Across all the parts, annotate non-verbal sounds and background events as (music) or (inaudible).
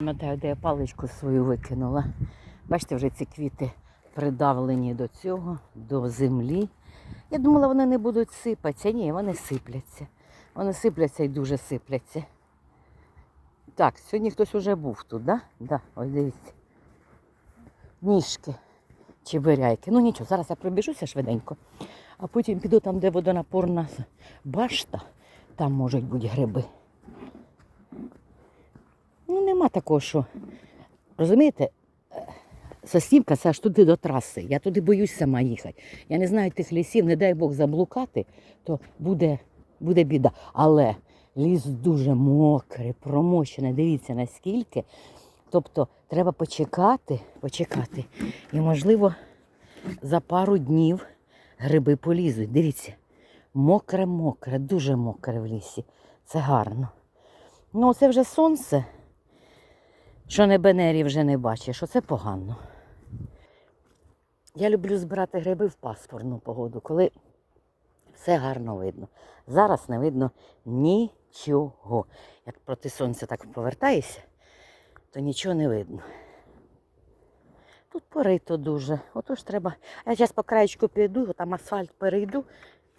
Пам'ятаю, де я паличку свою викинула. Бачите, вже ці квіти придавлені до цього, до землі. Я думала, вони не будуть сипатися. Ні, вони сипляться. Вони сипляться і дуже сипляться. Так, сьогодні хтось вже був тут, да? Да, ось дивіться. Ніжки, чебиряйки. Ну нічого, зараз я пробіжуся швиденько, а потім піду там, де водонапорна башта, там можуть бути гриби. Ну, нема такого, що. Розумієте, е, Соснівка це аж туди до траси. Я туди боюсь сама їхати. Я не знаю тих лісів, не дай Бог заблукати, то буде, буде біда. Але ліс дуже мокрий, промощений. Дивіться наскільки. Тобто треба почекати, почекати. І, можливо, за пару днів гриби полізуть. Дивіться, мокре-мокре, дуже мокре в лісі. Це гарно. Ну, це вже сонце, що небенері вже не бачиш, оце погано. Я люблю збирати гриби в пасмурну погоду, коли все гарно видно. Зараз не видно нічого. Як проти сонця так повертаєшся, то нічого не видно. Тут порито дуже. Отож треба. Я зараз по краєчку піду, там асфальт перейду.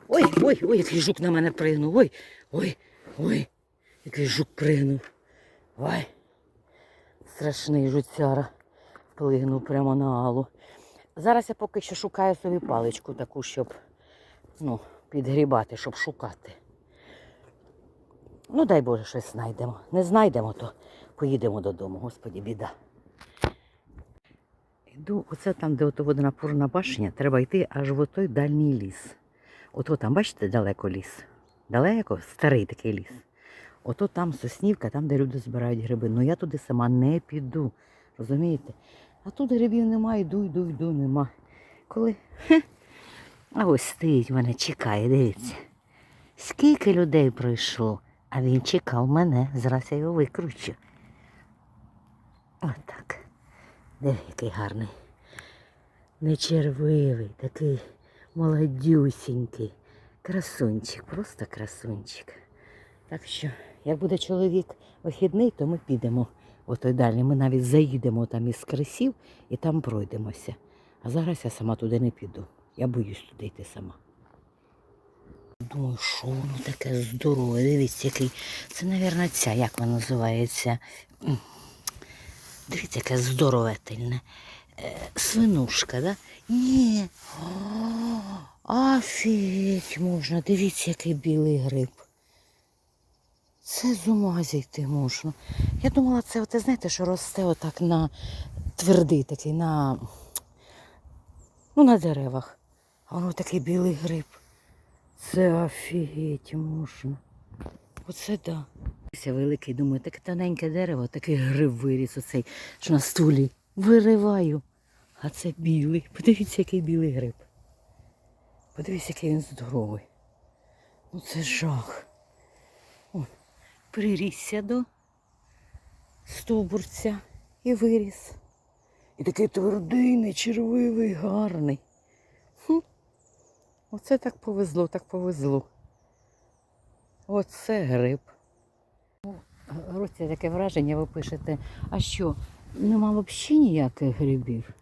Ой, ой, ой, який жук на мене пригнув. Ой, ой, ой, який жук пригнув. Ой. Страшний жуцяра. Плигнув прямо на алу. Зараз я поки що шукаю собі паличку таку, щоб ну, підгрібати, щоб шукати. Ну, дай Боже, щось знайдемо. Не знайдемо, то поїдемо додому, господі, біда. Йду, оце там, де ото водонапорна башня, треба йти аж в той дальній ліс. Ото там, бачите, далеко ліс. Далеко, старий такий ліс. Ото там соснівка, там, де люди збирають гриби. Ну я туди сама не піду. Розумієте? А тут грибів немає, йду, йду, йду, нема. Коли. А ось стоїть мене, чекає, дивіться. Скільки людей пройшло, а він чекав мене, зараз я його викручу. Отак. Де який гарний. Не червивий, такий молодюсінький. Красунчик, просто красунчик. Так що, як буде чоловік вихідний, то ми підемо в той дальній. Ми навіть заїдемо там із крисів і там пройдемося. А зараз я сама туди не піду. Я боюсь туди йти сама. Думаю, що воно таке здорове. Дивіться, який. Це, мабуть, ця, як вона називається. Дивіться, яке здоровительне. Е, свинушка, да? Ні. О, Офігеть можна. Дивіться, який білий гриб. Це з ума зійти можна. Я думала, це, от, знаєте, що росте отак на твердий такий, на, ну, на деревах. А воно такий білий гриб. Це офігеть можна. Оце да. Це великий, думаю, таке тоненьке дерево, такий гриб виріс оцей, що на стулі. Вириваю. А це білий. Подивіться, який білий гриб. Подивіться, який він здоровий. Ну це жах. Прирісся до стовбурця і виріс. І такий твердий, нечервивий, гарний. Хм. Оце так повезло, так повезло. Оце гриб. Році таке враження, ви пишете, а що, нема взагалі ніяких грибів?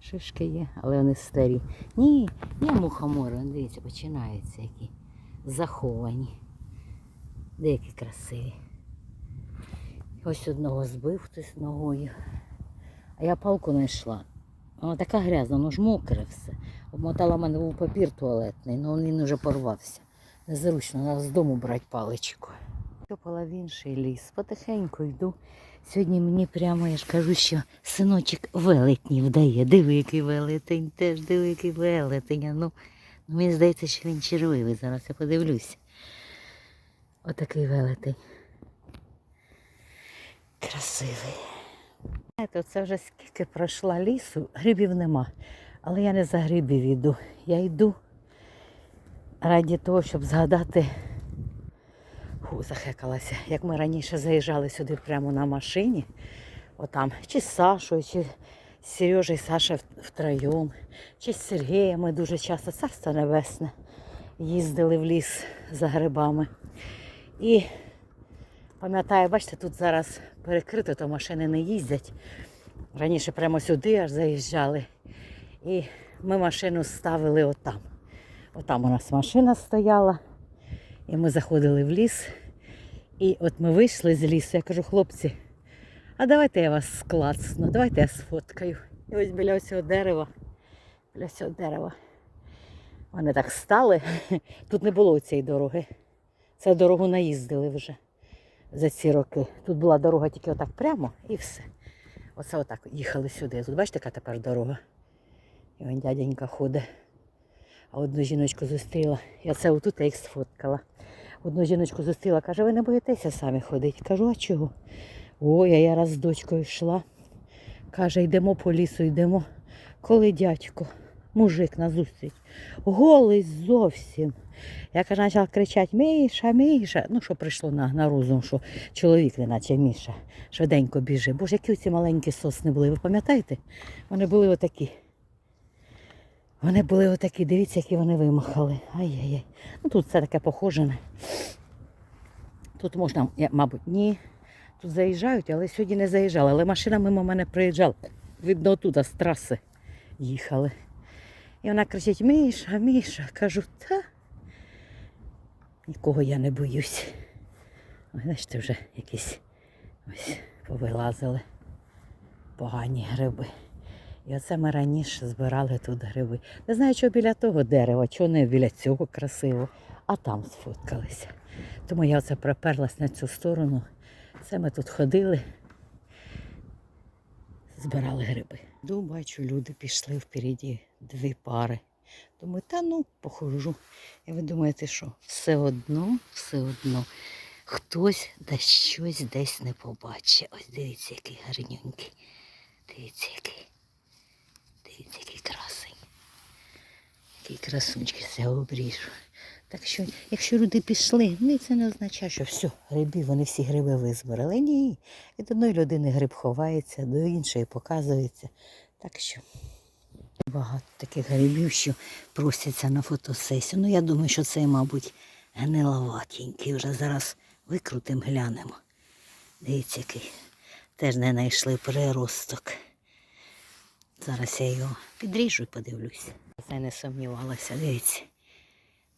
Шишки є, але вони старі. Ні, є мухомори, дивіться, починаються які заховані. Деякі красиві. Ось одного збив хтось ногою. А я палку знайшла. Вона така грязна, воно ж мокре все. Обмотала в мене був папір туалетний, але він вже порвався. Незручно, треба з дому брати паличку. Топала в інший ліс, потихеньку йду. Сьогодні мені прямо, я ж кажу, що синочок велетнів дає. Диви, який велетень, теж диви, який велетень. Ну, ну, мені здається, що він червивий. Зараз я подивлюся. Отакий велетень. Красивий. Знаєте, це вже скільки пройшла лісу, грибів нема. Але я не за грибів йду. Я йду раді того, щоб згадати. Фу, захекалася. Як ми раніше заїжджали сюди прямо на машині, отам, чи з Сашою, чи з Сережею Саша втроєм, чи з Сергієм ми дуже часто, царство небесне, їздили в ліс за грибами. І пам'ятаю, бачите, тут зараз перекрито, то машини не їздять. Раніше прямо сюди аж заїжджали. І ми машину ставили отам. Отам у нас машина стояла. І ми заходили в ліс. І от ми вийшли з лісу. Я кажу, хлопці, а давайте я вас склацну, давайте я сфоткаю. І ось біля цього дерева, біля цього дерева. Вони так стали. (laughs) Тут не було цієї дороги. Це дорогу наїздили вже за ці роки. Тут була дорога тільки отак прямо і все. Оце отак їхали сюди. Тут бачите, яка тепер дорога. І вон дяденька ходить. А одну жіночку зустріла. Я це отут їх сфоткала. Одну жіночку зустріла, каже, ви не боїтеся самі ходити? Кажу, а чого? Ой, а я раз з дочкою йшла. Каже, йдемо по лісу, йдемо. Коли дядько, мужик назустріч, голий зовсім. Я каже, почала кричати Міша, Міша. Ну, що прийшло на, на розум, що чоловік, не наче Міша, швиденько біжить. Боже, які ці маленькі сосни були, ви пам'ятаєте? Вони були отакі. Вони були отакі, дивіться, які вони вимахали. Ай-яй-яй. Ну тут все таке похожене. Тут можна, мабуть, ні. Тут заїжджають, але сьогодні не заїжджали. Але машина мимо мене приїжджала. Видно, отуда з траси їхали. І вона кричить: Міша, Міша. Кажу, та нікого я не боюсь. Ой, Бачите, вже якісь ось повилазили погані гриби. І оце ми раніше збирали тут гриби. Не знаю, що біля того дерева, чого не біля цього красиво, а там сфоткалися. Тому я оце приперлась на цю сторону. Це ми тут ходили, збирали гриби. Ду, бачу, люди пішли впереді дві пари. Думаю, та ну, похожу. І ви думаєте, що все одно, все одно. Хтось да щось десь не побачить. Ось дивіться, який гарненький. Дивіться, який. Дивіться, який красень. Який красунчик це обріжу. Так що, якщо люди пішли, ну це не означає, що все, грибів, вони всі гриби визбирали. Ні. Від одної людини гриб ховається, до іншої показується. Так що багато таких грибів, що просяться на фотосесію. Ну, я думаю, що це, мабуть, гниловатенький. Вже зараз викрутим, глянемо. Дивіться, який. Теж не знайшли приросток. Зараз я його підріжу і подивлюся. Це не сумнівалася, дивіться.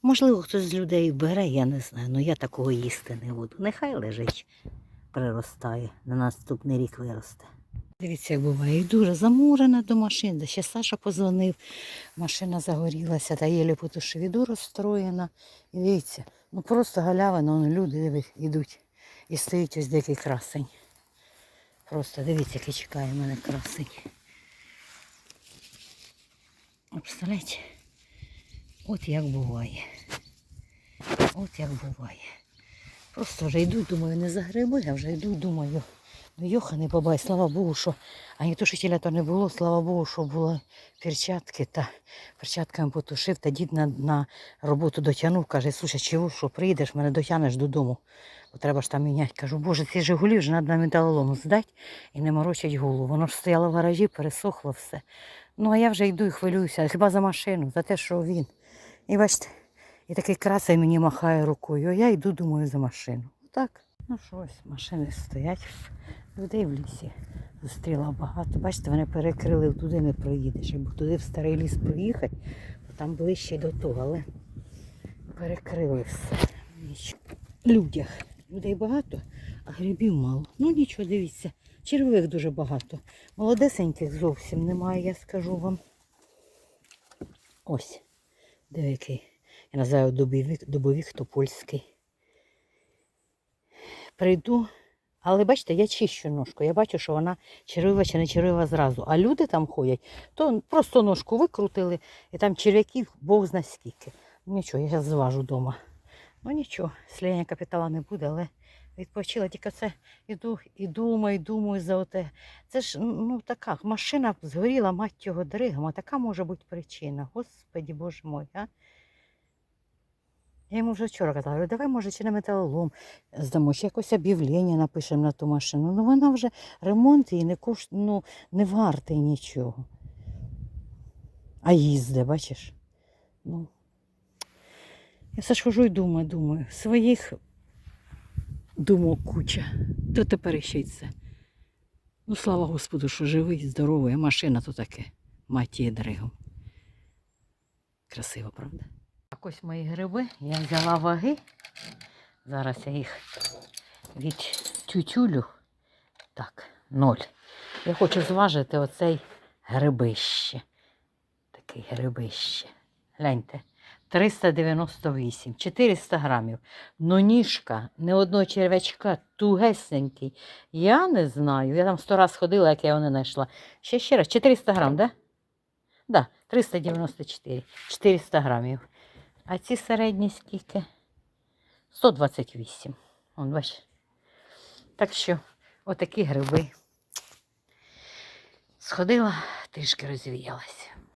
Можливо, хтось з людей бере, я не знаю, але я такого їсти не буду. Нехай лежить, приростає, на наступний рік виросте. Дивіться, як буває, дуже замурена до машини. Да ще Саша позвонив, машина загорілася, та єлі потушив, іду розстроєна. І дивіться, ну просто галявина, люди дивись, йдуть. І стоїть ось дикий красень. Просто дивіться, який чекає мене красень. Представляєте? От як буває. От як буває. Просто вже йду, думаю, не за гриби, а вже йду, думаю. Ну йоха не бабай, слава Богу, що ані тушителя то не було, слава Богу, що були перчатки та перчатками потушив, та дід на, на роботу дотягнув, каже, слушай, чого, що приїдеш, мене дотягнеш додому, бо треба ж там міняти. Кажу, боже, ці Жигулі вже на металолом здати і не морочать голову. Воно ж стояло в гаражі, пересохло все. Ну, а я вже йду і хвилююся, хіба за машину, за те, що він. І бачите, і такий красий мені махає рукою, а я йду, думаю, за машину. Так. Ну що ось, машини стоять, людей в лісі. Зустріла багато. Бачите, вони перекрили, туди не проїдеш. Якби туди в старий ліс проїхати, то там ближче до того, але перекрили все. Людях. Людей багато, а грибів мало. Ну нічого, дивіться. Червивих дуже багато. Молодесеньких зовсім немає, я скажу вам. Ось. Диви який. Я називаю дубовік, дубовік топольський. Прийду, але бачите, я чищу ножку. Я бачу, що вона червива чи не червива зразу. А люди там ходять, то просто ножку викрутили, і там черв'яків Бог зна скільки. Нічого, я зараз зважу вдома. Ну нічого, слідення капітала не буде, але відпочила. Тільки це іду і думаю, думаю за оте. Це ж ну така машина згоріла, мать його дригма. Така може бути причина. Господі Боже мой, а? Я йому вже вчора казала, давай, може, чи на металолом здамо, чи якось об'явлення напишемо на ту машину. Ну вона вже ремонт її не кошт, ну, не вартий нічого. А їзде, бачиш? Ну. Я все ж хожу і думаю, думаю. Своїх думок куча. то тепер ще й це. Ну, слава Господу, що живий, здоровий, а машина то таке. Маті дригом. Красиво, правда? Ось мої гриби. Я взяла ваги. Зараз я їх відтютюлю. Так, ноль. Я хочу зважити оцей грибище. Такий грибище. Гляньте. 398, 400 грамів. Ну, ніжка, не одного черв'ячка, тугесенький. Я не знаю. Я там сто раз ходила, як я його не знайшла. Ще ще раз, 400 грам, да? Да, 394, 400 грамів. А ці середні скільки? 128. Вон, бач. Так що, отакі гриби. Сходила, трішки розвіялась.